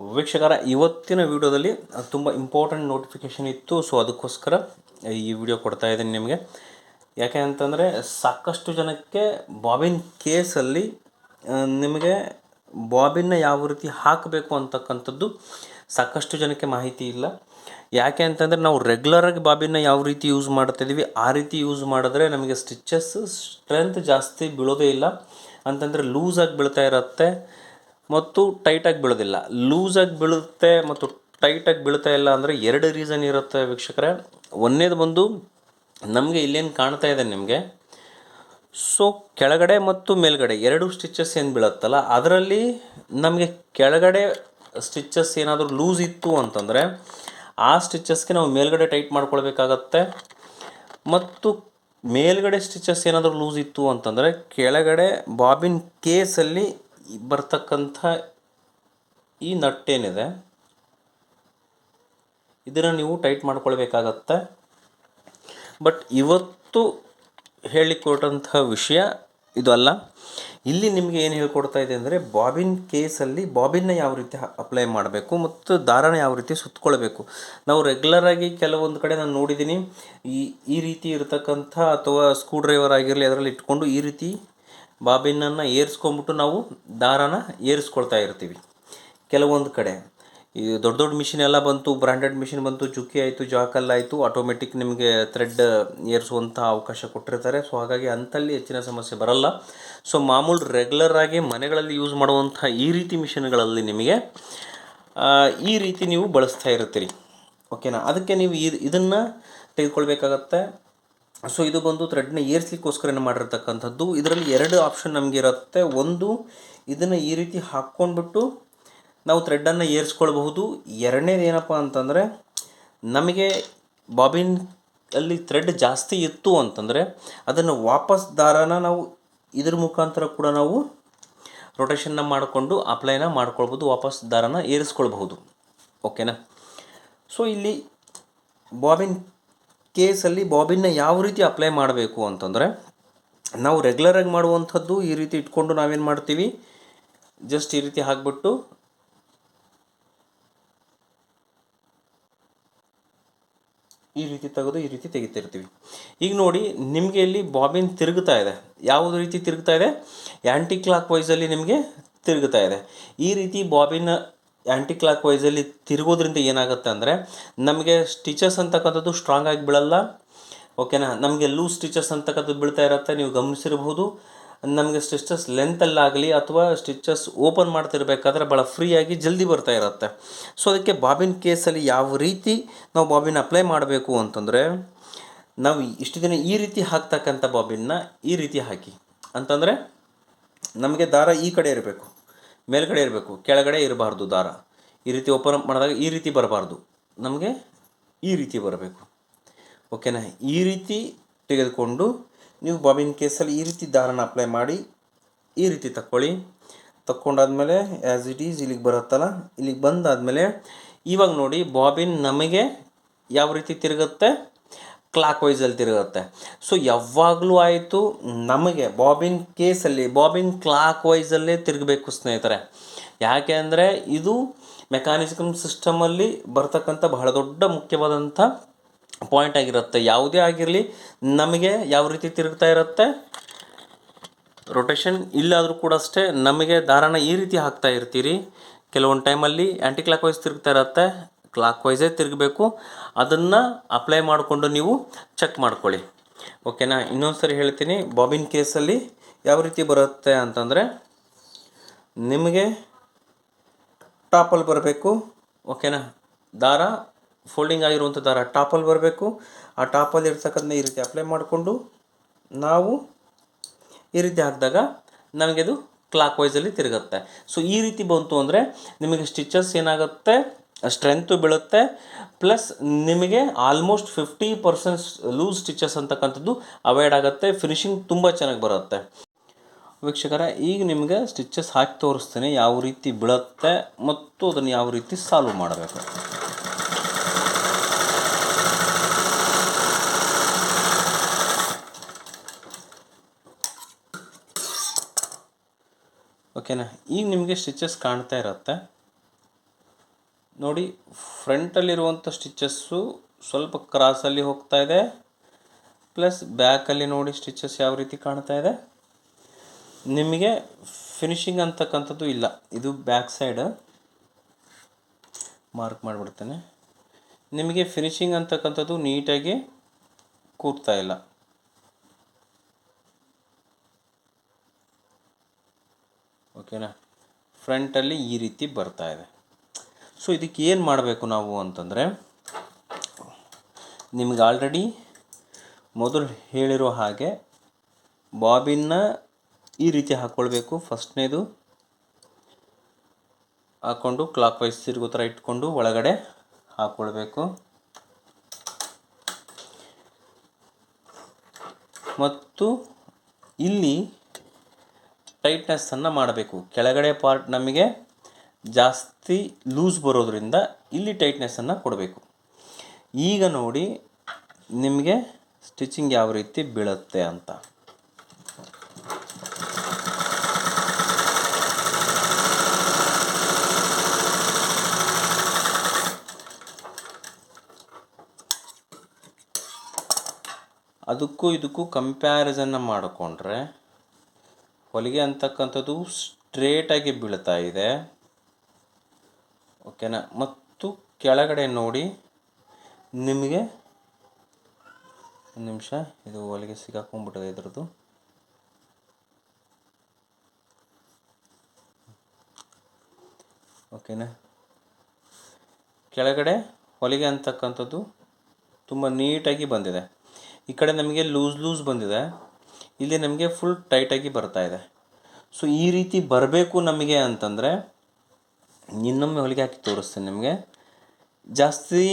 ವೀಕ್ಷಕರ, ಇವತ್ತಿನ ವಿಡಿಯೋದಲ್ಲಿ ತುಂಬ ಇಂಪಾರ್ಟೆಂಟ್ ನೋಟಿಫಿಕೇಷನ್ ಇತ್ತು. ಸೊ ಅದಕ್ಕೋಸ್ಕರ ಈ ವಿಡಿಯೋ ಕೊಡ್ತಾ ಇದ್ದೀನಿ ನಿಮಗೆ. ಯಾಕೆ ಅಂತಂದರೆ, ಸಾಕಷ್ಟು ಜನಕ್ಕೆ ಬಾಬಿನ್ ಕೇಸಲ್ಲಿ ನಿಮಗೆ ಬಾಬಿನ್ನ ಯಾವ ರೀತಿ ಹಾಕಬೇಕು ಅಂತಕ್ಕಂಥದ್ದು ಸಾಕಷ್ಟು ಜನಕ್ಕೆ ಮಾಹಿತಿ ಇಲ್ಲ. ಯಾಕೆ ಅಂತಂದರೆ, ನಾವು ರೆಗ್ಯುಲರಾಗಿ ಬಾಬಿನ ಯಾವ ರೀತಿ ಯೂಸ್ ಮಾಡ್ತಾಯಿದ್ದೀವಿ ಆ ರೀತಿ ಯೂಸ್ ಮಾಡಿದ್ರೆ ನಮಗೆ ಸ್ಟಿಚಸ್ ಸ್ಟ್ರೆಂತ್ ಜಾಸ್ತಿ ಬೀಳೋದೇ ಇಲ್ಲ. ಅಂತಂದರೆ ಲೂಸಾಗಿ ಬೀಳ್ತಾ ಇರುತ್ತೆ. ಮತ್ತು ಟೈಟಾಗಿ ಬೀಳೋದಿಲ್ಲ. ಲೂಸಾಗಿ ಬೀಳುತ್ತೆ ಮತ್ತು ಟೈಟಾಗಿ ಬೀಳ್ತಾ ಇಲ್ಲ ಅಂದರೆ ಎರಡು ರೀಸನ್ ಇರುತ್ತೆ ವೀಕ್ಷಕರೇ. ಒಂದೇದು ಬಂದು ನಮಗೆ ಇಲ್ಲೇನು ಕಾಣ್ತಾ ಇದೆ ನಿಮಗೆ. ಸೊ ಕೆಳಗಡೆ ಮತ್ತು ಮೇಲ್ಗಡೆ ಎರಡು ಸ್ಟಿಚಸ್ ಏನು ಬೀಳುತ್ತಲ್ಲ, ಅದರಲ್ಲಿ ನಮಗೆ ಕೆಳಗಡೆ ಸ್ಟಿಚಸ್ ಏನಾದರೂ ಲೂಸ್ ಇತ್ತು ಅಂತಂದರೆ ಆ ಸ್ಟಿಚಸ್ಗೆ ನಾವು ಮೇಲ್ಗಡೆ ಟೈಟ್ ಮಾಡ್ಕೊಳ್ಬೇಕಾಗತ್ತೆ. ಮತ್ತು ಮೇಲ್ಗಡೆ ಸ್ಟಿಚಸ್ ಏನಾದರೂ ಲೂಸ್ ಇತ್ತು ಅಂತಂದರೆ ಕೆಳಗಡೆ ಬಾಬಿನ್ ಕೇಸಲ್ಲಿ ಬರ್ತಕ್ಕಂಥ ಈ ನಟ್ಟೇನಿದೆ, ಇದನ್ನು ನೀವು ಟೈಟ್ ಮಾಡ್ಕೊಳ್ಬೇಕಾಗತ್ತೆ. ಬಟ್ ಇವತ್ತು ಹೇಳಿಕೊಟ್ಟಂತಹ ವಿಷಯ ಇದು ಅಲ್ಲ. ಇಲ್ಲಿ ನಿಮಗೆ ಏನು ಹೇಳ್ಕೊಡ್ತಾ ಇದೆ ಅಂದರೆ ಬಾಬಿನ್ ಕೇಸಲ್ಲಿ ಬಾಬಿನ್ನ ಯಾವ ರೀತಿ ಅಪ್ಲೈ ಮಾಡಬೇಕು ಮತ್ತು ದಾರನ ಯಾವ ರೀತಿ ಸುತ್ತಕೊಳ್ಬೇಕು ನಾವು ರೆಗ್ಯುಲರಾಗಿ ಕೆಲವೊಂದು ಕಡೆ ನಾನು ನೋಡಿದ್ದೀನಿ ಈ ಈ ರೀತಿ ಇರತಕ್ಕಂಥ ಅಥವಾ ಸ್ಕ್ರೂ ಡ್ರೈವರ್ ಆಗಿರಲಿ ಅದರಲ್ಲಿ ಇಟ್ಕೊಂಡು ಈ ರೀತಿ ಬಾಬಿನನ್ನು ಏರಿಸ್ಕೊಂಬಿಟ್ಟು ನಾವು ದಾರನ ಏರಿಸ್ಕೊಳ್ತಾ ಇರ್ತೀವಿ. ಕೆಲವೊಂದು ಕಡೆ. ಈ ದೊಡ್ಡ ದೊಡ್ಡ ಮಿಷಿನ್ ಎಲ್ಲ ಬಂತು ಬ್ರ್ಯಾಂಡೆಡ್ ಮಿಷಿನ್ ಬಂತು, ಚುಕ್ಕಿ ಆಯಿತು, ಜಾಕಲ್ ಆಯಿತು ಆಟೋಮೆಟಿಕ್ ನಿಮಗೆ ಥ್ರೆಡ್ ಏರಿಸುವಂಥ ಅವಕಾಶ ಕೊಟ್ಟಿರ್ತಾರೆ. ಸೊ ಹಾಗಾಗಿ ಅಂಥಲ್ಲಿ ಹೆಚ್ಚಿನ ಸಮಸ್ಯೆ ಬರಲ್ಲ. ಸೊ ಮಾಮೂಲು ರೆಗ್ಯುಲರ್ ಆಗಿ ಮನೆಗಳಲ್ಲಿ ಯೂಸ್ ಮಾಡುವಂಥ ಈ ರೀತಿ ಮಿಷಿನ್ಗಳಲ್ಲಿ ನಿಮಗೆ ಈ ರೀತಿ ನೀವು ಬಳಸ್ತಾ ಇರ್ತೀರಿ. ಓಕೆನಾ ಅದಕ್ಕೆ ನೀವು ಇದು ಇದನ್ನು ತೆಗೆದುಕೊಳ್ಬೇಕಾಗತ್ತೆ. ಸೊ ಇದು ಬಂದು ಥ್ರೆಡ್ನ ಏರಿಸ್ಲಿಕ್ಕೋಸ್ಕರ ಮಾಡಿರ್ತಕ್ಕಂಥದ್ದು, ಇದರಲ್ಲಿ ಎರಡು ಆಪ್ಷನ್ ನಮಗೆ ಇರುತ್ತೆ. ಒಂದು, ಇದನ್ನು ಈ ರೀತಿ ಹಾಕ್ಕೊಂಡ್ಬಿಟ್ಟು ನಾವು ಥ್ರೆಡ್ಡನ್ನು ಏರಿಸ್ಕೊಳ್ಬಹುದು. ಎರಡನೇದು ಏನಪ್ಪ ಅಂತಂದರೆ, ನಮಗೆ ಬಾಬಿನ್ ಅಲ್ಲಿ ಥ್ರೆಡ್ ಜಾಸ್ತಿ ಇತ್ತು ಅಂತಂದರೆ, ಅದನ್ನು ವಾಪಸ್ ದಾರನ ನಾವು ಇದ್ರ ಮುಖಾಂತರ ಕೂಡ ನಾವು ರೊಟೇಷನ್ನ ಮಾಡಿಕೊಂಡು ಅಪ್ಲೈನ ಮಾಡ್ಕೊಳ್ಬೋದು ವಾಪಸ್ ದಾರನ ಏರಿಸ್ಕೊಳ್ಬಹುದು. ಓಕೆನಾ ಸೊ ಇಲ್ಲಿ ಬಾಬಿನ್ ಕೇಸಲ್ಲಿ ಬಾಬಿನ್ನ ಯಾವ ರೀತಿ ಅಪ್ಲೈ ಮಾಡಬೇಕು ಅಂತಂದರೆ, ನಾವು ರೆಗ್ಯುಲರಾಗಿ ಮಾಡುವಂಥದ್ದು ಈ ರೀತಿ ಇಟ್ಕೊಂಡು ನಾವೇನು ಮಾಡ್ತೀವಿ? ಜಸ್ಟ್ ಈ ರೀತಿ ಹಾಕ್ಬಿಟ್ಟು ಈ ರೀತಿ ತೆಗೆದು ಈ ರೀತಿ ತೆಗಿತಿರ್ತೀವಿ. ಈಗ ನೋಡಿ, ನಿಮಗೆ ಇಲ್ಲಿ ಬಾಬಿನ್ ತಿರುಗ್ತಾ ಇದೆ. ಯಾವುದು ರೀತಿ ತಿರುಗ್ತಾ ಇದೆ? ಆ್ಯಂಟಿ ಕ್ಲಾಕ್ ವೈಸಲ್ಲಿ ನಿಮಗೆ ತಿರುಗ್ತಾ ಇದೆ. ಈ ರೀತಿ ಬಾಬಿನ್ ಆ್ಯಂಟಿ ಕ್ಲಾಕ್ ವೈಸಲ್ಲಿ ತಿರುಗೋದ್ರಿಂದ ಏನಾಗುತ್ತೆ ಅಂದರೆ ನಮಗೆ ಸ್ಟಿಚಸ್ ಅಂತಕ್ಕಂಥದ್ದು ಸ್ಟ್ರಾಂಗ್ ಆಗಿ ಬೀಳಲ್ಲ. ಓಕೆನಾ ನಮಗೆ ಲೂಸ್ ಸ್ಟಿಚಸ್ ಅಂತಕ್ಕಂಥದ್ದು ಬೀಳ್ತಾ ಇರುತ್ತೆ, ನೀವು ಗಮನಿಸಿರಬಹುದು. ನಮಗೆ ಸ್ಟಿಚಸ್ ಲೆಂತಲ್ಲಾಗಲಿ ಅಥವಾ ಸ್ಟಿಚಸ್ ಓಪನ್ ಮಾಡ್ತಿರ್ಬೇಕಾದ್ರೆ ಭಾಳ ಫ್ರೀಯಾಗಿ ಜಲ್ದಿ ಬರ್ತಾ ಇರುತ್ತೆ. ಸೊ ಅದಕ್ಕೆ ಬಾಬಿನ್ ಕೇಸಲ್ಲಿ ಯಾವ ರೀತಿ ನಾವು ಬಾಬಿನ್ ಅಪ್ಲೈ ಮಾಡಬೇಕು ಅಂತಂದರೆ, ನಾವು ಇಷ್ಟು ದಿನ ಈ ರೀತಿ ಹಾಕ್ತಕ್ಕಂಥ ಬಾಬಿನ್ನ ಈ ರೀತಿ ಹಾಕಿ. ಅಂತಂದರೆ, ನಮಗೆ ದಾರ ಈ ಕಡೆ ಇರಬೇಕು. ಮೇಲ್ಗಡೆ ಇರಬೇಕು, ಕೆಳಗಡೆ ಇರಬಾರ್ದು ದಾರ. ಈ ರೀತಿ ಓಪನ್ ಮಾಡಿದಾಗ ಈ ರೀತಿ ಬರಬಾರ್ದು. ನಮಗೆ ಈ ರೀತಿ ಬರಬೇಕು. ಓಕೆನಾ ಈ ರೀತಿ ತೆಗೆದುಕೊಂಡು ನೀವು ಬಾಬಿನ್ ಕೇಸಲ್ಲಿ ಈ ರೀತಿ ದಾರನ ಅಪ್ಲೈ ಮಾಡಿ, ಈ ರೀತಿ ತಕ್ಕೊಳ್ಳಿ. ತಕ್ಕೊಂಡಾದ್ಮೇಲೆ ಆ್ಯಸ್ ಇಟ್ ಈಸ್ ಇಲ್ಲಿಗೆ ಬರುತ್ತಲ್ಲ? ಇಲ್ಲಿಗೆ ಬಂದಾದಮೇಲೆ ಇವಾಗ ನೋಡಿ ಬಾಬಿನ್ ನಮಗೆ ಯಾವ ರೀತಿ ತಿರುಗುತ್ತೆ? ಕ್ಲಾಕ್ ವೈಸಲ್ಲಿ ತಿರುಗುತ್ತೆ. ಸೊ ಯಾವಾಗಲೂ ಆಯಿತು ನಮಗೆ ಬಾಬಿನ್ ಕೇಸಲ್ಲಿ ಬಾಬಿನ್ ಕ್ಲಾಕ್ ವೈಸಲ್ಲೇ ತಿರುಗಬೇಕು ಸ್ನೇಹಿತರೆ. ಯಾಕೆ ಅಂದರೆ ಇದು ಮೆಕ್ಯಾನಿಸಮ್ ಸಿಸ್ಟಮಲ್ಲಿ ಬರ್ತಕ್ಕಂಥ ಬಹಳ ದೊಡ್ಡ ಮುಖ್ಯವಾದಂಥ ಪಾಯಿಂಟ್ ಆಗಿರುತ್ತೆ. ಯಾವುದೇ ಆಗಿರಲಿ ನಮಗೆ ಯಾವ ರೀತಿ ತಿರುಗ್ತಾ ಇರುತ್ತೆ? ರೊಟೇಷನ್ ಇಲ್ಲಾದರೂ ಕೂಡ ಅಷ್ಟೇ ನಮಗೆ ದಾರಾನ ಈ ರೀತಿ ಹಾಕ್ತಾ ಇರ್ತೀರಿ. ಕೆಲವೊಂದು ಟೈಮಲ್ಲಿ ಆ್ಯಂಟಿ ಕ್ಲಾಕ್ ವೈಸ್ ತಿರುಗ್ತಾ ಇರುತ್ತೆ. ಕ್ಲಾಕ್ ವೈಸೇ ತಿರುಗಬೇಕು. ಅದನ್ನು ಅಪ್ಲೈ ಮಾಡಿಕೊಂಡು ನೀವು ಚೆಕ್ ಮಾಡ್ಕೊಳ್ಳಿ. ಓಕೆನಾ ಇನ್ನೊಂದು ಸರಿ ಹೇಳ್ತೀನಿ ಬಾಬಿನ್ ಕೇಸಲ್ಲಿ ಯಾವ ರೀತಿ ಬರುತ್ತೆ ಅಂತಂದರೆ ನಿಮಗೆ ಟಾಪಲ್ಲಿ ಬರಬೇಕು. ಓಕೆನಾ ದಾರ ಫೋಲ್ಡಿಂಗ್ ಆಗಿರುವಂಥ ದಾರ ಟಾಪಲ್ಲಿ ಬರಬೇಕು. ಆ ಟಾಪಲ್ಲಿ ಇರ್ತಕ್ಕಂಥ ಈ ರೀತಿ ಅಪ್ಲೈ ಮಾಡಿಕೊಂಡು ನಾವು ಈ ರೀತಿ ಹಾಕಿದಾಗ ನಮಗಿದು ಕ್ಲಾಕ್ ವೈಸಲ್ಲಿ ತಿರುಗುತ್ತೆ. ಸೊ ಈ ರೀತಿ ಬಂತು ಅಂದರೆ ನಿಮಗೆ ಸ್ಟಿಚಸ್ ಏನಾಗುತ್ತೆ? ಸ್ಟ್ರೆಂತು ಬೀಳುತ್ತೆ. ಪ್ಲಸ್ ನಿಮಗೆ almost fifty percent loose stitches ಅಂತಕ್ಕಂಥದ್ದು ಅವಾಯ್ಡ್ ಆಗುತ್ತೆ. ಫಿನಿಶಿಂಗ್ ತುಂಬ ಚೆನ್ನಾಗಿ ಬರುತ್ತೆ. ವೀಕ್ಷಕರ, ಈಗ ನಿಮಗೆ ಸ್ಟಿಚಸ್ ಹಾಕಿ ತೋರಿಸ್ತೇನೆ ಯಾವ ರೀತಿ ಬೀಳುತ್ತೆ ಮತ್ತು ಅದನ್ನು ಯಾವ ರೀತಿ ಸಾಲ್ವ್ ಮಾಡಬೇಕು. ಓಕೆನಾ ಈಗ ನಿಮಗೆ ಸ್ಟಿಚಸ್ ಕಾಣ್ತಾ ಇರುತ್ತೆ. ನೋಡಿ ಫ್ರಂಟಲ್ಲಿರುವಂಥ ಸ್ಟಿಚಸ್ಸು ಸ್ವಲ್ಪ ಕ್ರಾಸಲ್ಲಿ ಹೋಗ್ತಾ ಇದೆ. ಪ್ಲಸ್ ಬ್ಯಾಕಲ್ಲಿ ನೋಡಿ ಸ್ಟಿಚಸ್ ಯಾವ ರೀತಿ ಕಾಣ್ತಾ ಇದೆ. ನಿಮಗೆ ಫಿನಿಶಿಂಗ್ ಅಂತಕ್ಕಂಥದ್ದು ಇಲ್ಲ. ಇದು ಬ್ಯಾಕ್ ಸೈಡ್ ಮಾರ್ಕ್ ಮಾಡಿಬಿಡ್ತೇನೆ. ನಿಮಗೆ ಫಿನಿಶಿಂಗ್ ಅಂತಕ್ಕಂಥದ್ದು ನೀಟಾಗಿ ಕೂರ್ತಾ ಇಲ್ಲ. ಓಕೆನಾ ಫ್ರಂಟಲ್ಲಿ ಈ ರೀತಿ ಬರ್ತಾ ಇದೆ. ಸೊ ಇದಕ್ಕೆ ಏನು ಮಾಡಬೇಕು ನಾವು ಅಂತಂದರೆ, ನಿಮ್ಗೆ ಆಲ್ರೆಡಿ ಮೊದಲು ಹೇಳಿರೋ ಹಾಗೆ ಬಾಬಿನ್ನ ಈ ರೀತಿ ಹಾಕ್ಕೊಳ್ಬೇಕು ಫಸ್ಟ್ನೇದು ಹಾಕ್ಕೊಂಡು ಕ್ಲಾಕ್ ವೈಸ್ ತಿರುಗೋ ಥರ ಇಟ್ಕೊಂಡು ಒಳಗಡೆ ಹಾಕ್ಕೊಳ್ಬೇಕು ಮತ್ತು ಇಲ್ಲಿ ಟೈಟ್ನೆಸ್ಸನ್ನು ಮಾಡಬೇಕು. ಕೆಳಗಡೆ ಪಾರ್ಟ್ ನಮಗೆ ಜಾಸ್ತಿ ಲೂಸ್ ಬರೋದ್ರಿಂದ ಇಲ್ಲಿ ಟೈಟ್ನೆಸ್ಸನ್ನು ಕೊಡಬೇಕು. ಈಗ ನೋಡಿ ನಿಮಗೆ ಸ್ಟಿಚಿಂಗ್ ಯಾವ ರೀತಿ ಬೀಳುತ್ತೆ ಅಂತ. ಅದಕ್ಕೂ ಇದಕ್ಕೂ ಕಂಪ್ಯಾರಿಸನ್ನ ಮಾಡಿಕೊಂಡ್ರೆ ಹೊಲಿಗೆ ಅಂತಕ್ಕಂಥದ್ದು ಸ್ಟ್ರೇಟಾಗಿ ಬೀಳ್ತಾ ಇದೆ. ಓಕೆನಾ? ಮತ್ತು ಕೆಳಗಡೆ ನೋಡಿ, ನಿಮಗೆ ಒಂದು ನಿಮಿಷ, ಇದು ಹೊಲಿಗೆ ಸಿಗಾಕೊಂಡ್ಬಿಟ್ಟಿದೆ ಇದ್ರದ್ದು. ಓಕೆನಾ? ಕೆಳಗಡೆ ಹೊಲಿಗೆ ಅಂತಕ್ಕಂಥದ್ದು ತುಂಬ ನೀಟಾಗಿ ಬಂದಿದೆ. ಈ ಕಡೆ ನಮಗೆ ಲೂಸ್ ಲೂಸ್ ಬಂದಿದೆ. ಇಲ್ಲಿ ನಮಗೆ ಫುಲ್ ಟೈಟಾಗಿ ಬರ್ತಾ ಇದೆ. ಸೊ ಈ ರೀತಿ ಬರಬೇಕು ನಮಗೆ ಅಂತಂದರೆ ಇನ್ನೊಮ್ಮೆ ಹೊಲಿಗೆ ಹಾಕಿ ತೋರಿಸ್ತೀನಿ ನಿಮಗೆ. ಜಾಸ್ತಿ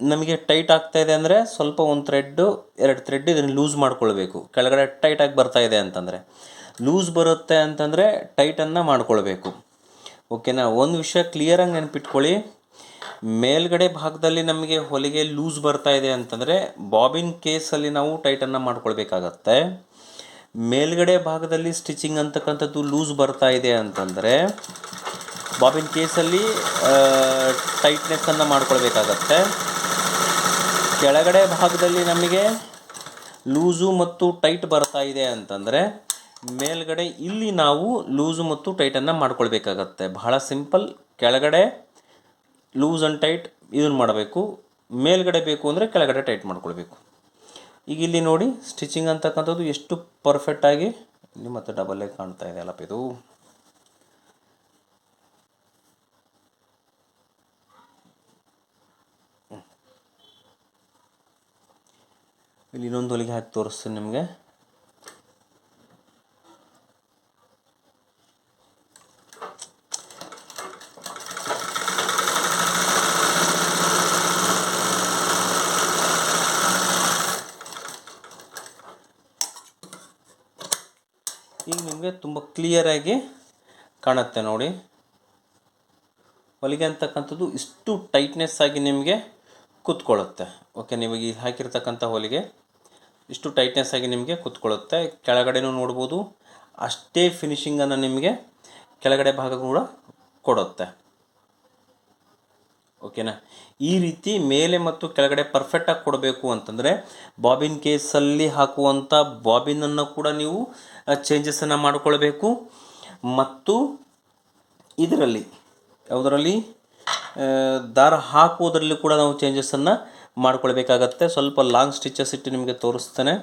ನಮಗೆ ಟೈಟ್ ಆಗ್ತಾ ಇದೆ ಅಂದರೆ ಸ್ವಲ್ಪ ಒಂದು ಥ್ರೆಡ್ಡು ಎರಡು ಥ್ರೆಡ್ ಇದನ್ನು ಲೂಸ್ ಮಾಡ್ಕೊಳ್ಬೇಕು. ಕೆಳಗಡೆ ಟೈಟಾಗಿ ಇದೆ ಅಂತಂದರೆ. ಲೂಸ್ ಬರುತ್ತೆ ಅಂತಂದರೆ ಟೈಟನ್ನು ಮಾಡ್ಕೊಳ್ಬೇಕು. ಓಕೆನಾ ಒಂದು ವಿಷಯ ಕ್ಲಿಯರಾಗಿ ನೆನಪಿಟ್ಕೊಳ್ಳಿ. ಮೇಲ್ಗಡೆ ಭಾಗದಲ್ಲಿ ನಮಗೆ ಹೊಲಿಗೆ ಲೂಸ್ ಬರ್ತಾ ಇದೆ ಅಂತಂದರೆ ಬಾಬಿನ್ ಕೇಸಲ್ಲಿ ನಾವು ಟೈಟನ್ನು ಮಾಡ್ಕೊಳ್ಬೇಕಾಗತ್ತೆ. ಮೇಲ್ಗಡೆ ಭಾಗದಲ್ಲಿ ಸ್ಟಿಚಿಂಗ್ ಅಂತಕ್ಕಂಥದ್ದು ಲೂಸ್ ಬರ್ತಾ ಇದೆ ಅಂತಂದರೆ ಬಾಬಿನ್ ಕೇಸಲ್ಲಿ ಟೈಟ್ನೆಸ್ಸನ್ನು ಮಾಡ್ಕೊಳ್ಬೇಕಾಗತ್ತೆ. ಕೆಳಗಡೆ ಭಾಗದಲ್ಲಿ ನಮಗೆ ಲೂಸು ಮತ್ತು ಟೈಟ್ ಬರ್ತಾ ಇದೆ ಅಂತಂದರೆ, ಮೇಲ್ಗಡೆ ಇಲ್ಲಿ ನಾವು ಲೂಸು ಮತ್ತು ಟೈಟನ್ನು ಮಾಡ್ಕೊಳ್ಬೇಕಾಗತ್ತೆ. ಬಹಳ ಸಿಂಪಲ್, ಕೆಳಗಡೆ ಲೂಸ್ ಆ್ಯಂಡ್ ಟೈಟ್ ಇದನ್ನು ಮಾಡಬೇಕು. ಮೇಲ್ಗಡೆ ಬೇಕು ಅಂದರೆ ಕೆಳಗಡೆ ಟೈಟ್ ಮಾಡ್ಕೊಳ್ಬೇಕು. ಈಗ ಇಲ್ಲಿ ನೋಡಿ, ಸ್ಟಿಚಿಂಗ್ ಅಂತಕ್ಕಂಥದ್ದು ಎಷ್ಟು ಪರ್ಫೆಕ್ಟಾಗಿ ಇಲ್ಲಿ ಡಬಲ್ ಡಬಲ್ಲೇ ಕಾಣ್ತಾ ಇದೆ ಅಲ್ಲಪ್ಪ ಇದು. ಇಲ್ಲಿ ಇನ್ನೊಂದು ಹೊಲಿಗೆ ಹಾಕಿ ತೋರಿಸ್ತೀನಿ ನಿಮಗೆ. ಈಗ ನಿಮಗೆ ತುಂಬ ಕ್ಲಿಯರಾಗಿ ಕಾಣುತ್ತೆ ನೋಡಿ. ಹೊಲಿಗೆ ಅಂತಕ್ಕಂಥದ್ದು ಇಷ್ಟು ಟೈಟ್ನೆಸ್ ಆಗಿ ನಿಮಗೆ ಕೂತ್ಕೊಳ್ಳುತ್ತೆ. ಓಕೆ ನಿಮಗೆ ಇದು ಹಾಕಿರ್ತಕ್ಕಂಥ ಹೊಲಿಗೆ ಇಷ್ಟು ಟೈಟ್ನೆಸ್ ಆಗಿ ನಿಮಗೆ ಕೂತ್ಕೊಳ್ಳುತ್ತೆ. ಕೆಳಗಡೆನೂ ನೋಡ್ಬೋದು. ಅಷ್ಟೇ ಫಿನಿಶಿಂಗನ್ನು ನಿಮಗೆ ಕೆಳಗಡೆ ಭಾಗ ಕೂಡ ಕೊಡುತ್ತೆ. ಓಕೆನಾ ಈ ರೀತಿ ಮೇಲೆ ಮತ್ತು ಕೆಳಗಡೆ ಪರ್ಫೆಕ್ಟಾಗಿ ಕೊಡಬೇಕು ಅಂತಂದರೆ ಬಾಬಿನ್ ಕೇಸಲ್ಲಿ ಹಾಕುವಂಥ ಬಾಬಿನನ್ನು ಕೂಡ ನೀವು ಚೇಂಜಸನ್ನು ಮಾಡಿಕೊಳ್ಬೇಕು. ಮತ್ತು ಇದರಲ್ಲಿ, ಯಾವುದರಲ್ಲಿ? ದಾರ ಹಾಕುವುದರಲ್ಲಿ ಕೂಡ ನಾವು ಚೇಂಜಸನ್ನು ಮಾಡ್ಕೊಳ್ಬೇಕಾಗತ್ತೆ. ಸ್ವಲ್ಪ ಲಾಂಗ್ ಸ್ಟಿಚಸ್ ಇಟ್ಟು ನಿಮಗೆ ತೋರಿಸ್ತೇನೆ.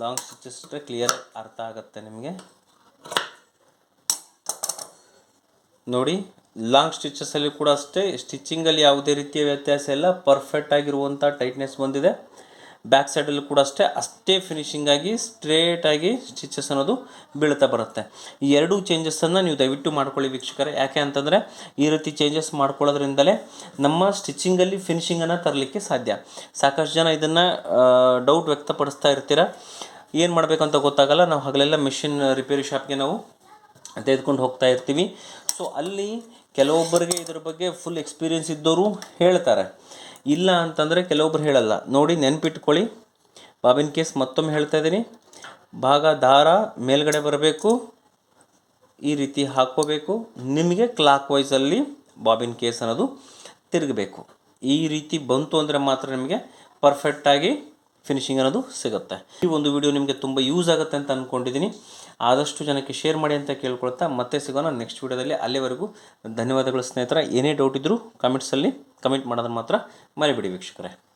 ಲಾಂಗ್ ಸ್ಟಿಚಸ್ ಇಟ್ಟರೆ ಕ್ಲಿಯರ್ ಅರ್ಥ ಆಗುತ್ತೆ ನಿಮಗೆ. ನೋಡಿ ಲಾಂಗ್ ಸ್ಟಿಚಸ್ಸಲ್ಲಿ ಕೂಡ ಅಷ್ಟೇ ಸ್ಟಿಚಿಂಗಲ್ಲಿ ಯಾವುದೇ ರೀತಿಯ ವ್ಯತ್ಯಾಸ ಇಲ್ಲ. ಪರ್ಫೆಕ್ಟ್ ಆಗಿರುವಂಥ ಟೈಟ್ನೆಸ್ ಬಂದಿದೆ. ಬ್ಯಾಕ್ ಸೈಡಲ್ಲೂ ಕೂಡ ಅಷ್ಟೇ ಅಷ್ಟೇ ಫಿನಿಶಿಂಗ್ ಆಗಿ ಸ್ಟ್ರೇಟ್ ಆಗಿ ಸ್ಟಿಚಸ್ ಅನ್ನೋದು ಬೀಳ್ತಾ ಬರುತ್ತೆ. ಈ ಎರಡೂ ಚೇಂಜಸ್ಸನ್ನು ನೀವು ದಯವಿಟ್ಟು ಮಾಡ್ಕೊಳ್ಳಿ ವೀಕ್ಷಕರೇ. ಯಾಕೆ ಅಂತಂದರೆ, ಈ ರೀತಿ ಚೇಂಜಸ್ ಮಾಡ್ಕೊಳ್ಳೋದ್ರಿಂದಲೇ ನಮ್ಮ ಸ್ಟಿಚಿಂಗಲ್ಲಿ ಫಿನಿಷಿಂಗನ್ನು ತರಲಿಕ್ಕೆ ಸಾಧ್ಯ. ಸಾಕಷ್ಟು ಜನ ಇದನ್ನು ಡೌಟ್ ವ್ಯಕ್ತಪಡಿಸ್ತಾ ಇರ್ತೀರ? ಏನು ಮಾಡಬೇಕಂತ ಗೊತ್ತಾಗಲ್ಲ. ನಾವು ಹಗಲೆಲ್ಲ ಮಿಷಿನ್ ರಿಪೇರಿ ಶಾಪ್ಗೆ ನಾವು ತೆಗೆದುಕೊಂಡು ಹೋಗ್ತಾ ಇರ್ತೀವಿ. ಸೊ ಅಲ್ಲಿ ಕೆಲವೊಬ್ಬರಿಗೆ ಇದ್ರ ಬಗ್ಗೆ ಫುಲ್ ಎಕ್ಸ್ಪೀರಿಯನ್ಸ್ ಇದ್ದವರು ಹೇಳ್ತಾರೆ. ಇಲ್ಲ ಅಂತಂದರೆ ಕೆಲವೊಬ್ರು ಹೇಳಲ್ಲ. ನೋಡಿ, ನೆನ್ಪಿಟ್ಕೊಳ್ಳಿ. ಬಾಬಿನ್ ಕೇಸ್ ಮತ್ತೊಮ್ಮೆ ಹೇಳ್ತಾ ಇದ್ದೀನಿ. ಭಾಗ ದಾರ ಮೇಲ್ಗಡೆ ಬರಬೇಕು. ಈ ರೀತಿ ಹಾಕ್ಕೋಬೇಕು. ನಿಮಗೆ ಕ್ಲಾಕ್ ವೈಸಲ್ಲಿ ಬಾಬಿನ್ ಕೇಸ್ ಅನ್ನೋದು ತಿರುಗಬೇಕು. ಈ ರೀತಿ ಬಂತು ಅಂದರೆ ಮಾತ್ರ ನಿಮಗೆ ಪರ್ಫೆಕ್ಟಾಗಿ ಫಿನಿಶಿಂಗ್ ಅನ್ನೋದು ಸಿಗುತ್ತೆ. ಈ ಒಂದು ವಿಡಿಯೋ ನಿಮಗೆ ತುಂಬ ಯೂಸ್ ಆಗುತ್ತೆ ಅಂತ ಅಂದ್ಕೊಂಡಿದ್ದೀನಿ ಆದಷ್ಟು ಜನಕ್ಕೆ ಶೇರ್ ಮಾಡಿ ಅಂತ ಕೇಳ್ಕೊಳ್ತಾ ಮತ್ತೆ ಸಿಗೋಣ ನೆಕ್ಸ್ಟ್ ವಿಡಿಯೋದಲ್ಲಿ ಅಲ್ಲಿವರೆಗೂ ಧನ್ಯವಾದಗಳು ಸ್ನೇಹಿತರ. ಏನೇ ಡೌಟ್ ಇದ್ದರೂ ಕಮೆಂಟ್ಸಲ್ಲಿ ಕಮೆಂಟ್ ಮಾಡೋದನ್ನು ಮಾತ್ರ ಮರಿಬಿಡಿ ವೀಕ್ಷಕರೇ.